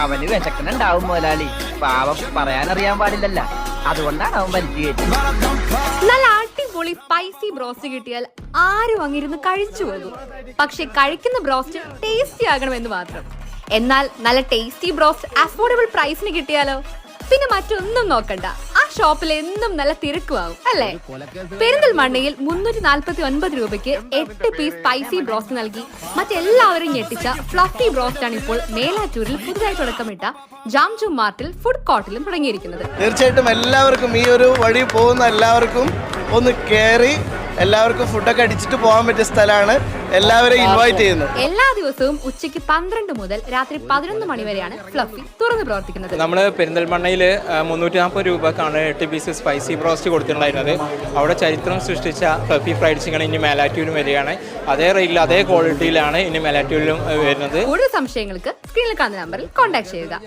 അവന് വിശക്കുന്നുണ്ടാവും മുതലാളി പാവം പറയാനറിയാൻ പാടില്ലല്ല. അതുകൊണ്ടാണ് അവൻ വലിച്ചു കയറ്റി നല്ല അടിപൊളി സ്പൈസി ബ്രോസ്റ്റ് കിട്ടിയാൽ ആരും അങ്ങിരുന്ന് കഴിച്ചു പോകും. പക്ഷെ കഴിക്കുന്ന ബ്രോസ്റ്റ് ടേസ്റ്റി ആകണമെന്ന് മാത്രം. എന്നാൽ നല്ല ടേസ്റ്റി ബ്രോസ്റ്റ് അഫോർഡബിൾ പ്രൈസിന് കിട്ടിയാലോ? പിന്നെ മറ്റൊന്നും നോക്കണ്ട. ഷോപ്പിൽ എന്നും നല്ല തിരക്കുമാവും അല്ലേ? പെരിന്തൽമണ്ണയിൽ മുന്നൂറ്റി നാൽപ്പത്തി ഒൻപത് രൂപയ്ക്ക് എട്ട് പീസ് സ്പൈസി ബ്രോസ്റ്റ് നൽകി. മറ്റെല്ലാവരും ഞെട്ടിച്ച ഫ്ലഫി ബ്രോസ്റ്റ് ആണ് ഇപ്പോൾ മേലാറ്റൂരിൽ പുതുതായി തുടക്കമിട്ട ജാംജു മാർട്ടിൽ ഫുഡ് കോർട്ടിലും തുടങ്ങിയിരിക്കുന്നത്. തീർച്ചയായിട്ടും എല്ലാവർക്കും ഈ ഒരു വഴി പോകുന്ന എല്ലാവർക്കും ഒന്ന് കയറി എല്ലാവർക്കും ഫുഡൊക്കെ അടിച്ചിട്ട് പോകാൻ പറ്റിയ സ്ഥലമാണ്. എല്ലാവരെയും ഇൻവൈറ്റ് ചെയ്യുന്നു. എല്ലാ ദിവസവും ഉച്ചയ്ക്ക് പന്ത്രണ്ട് മുതൽ രാത്രി പതിനൊന്ന് മണി വരെയാണ് ഫ്ലഫി തുറന്ന് പ്രവർത്തിക്കുന്നത്. നമ്മൾ പെരിന്തൽമണ്ണയിൽ മുന്നൂറ്റി നാൽപ്പത് രൂപക്കാണ് എട്ട് പീസ് സ്പൈസി ബ്രോസ്റ്റ് കൊടുത്തിട്ടുണ്ടായിരുന്നത്. അവിടെ ചരിത്രം സൃഷ്ടിച്ച ഫ്ലഫി ഫ്രൈഡ് ചിക്കൻ ഇനി മേലാറ്റൂരിലും വരികയാണ്. അതേ റേറ്റിൽ അതേ ക്വാളിറ്റിയിലാണ് ഇനി മേലാറ്റൂരിലും വരുന്നത്. കൂടുതൽ സംശയങ്ങൾക്ക് സ്ക്രീനിൽ കാണുന്ന നമ്പറിൽ കോൺടാക്ട് ചെയ്യുക.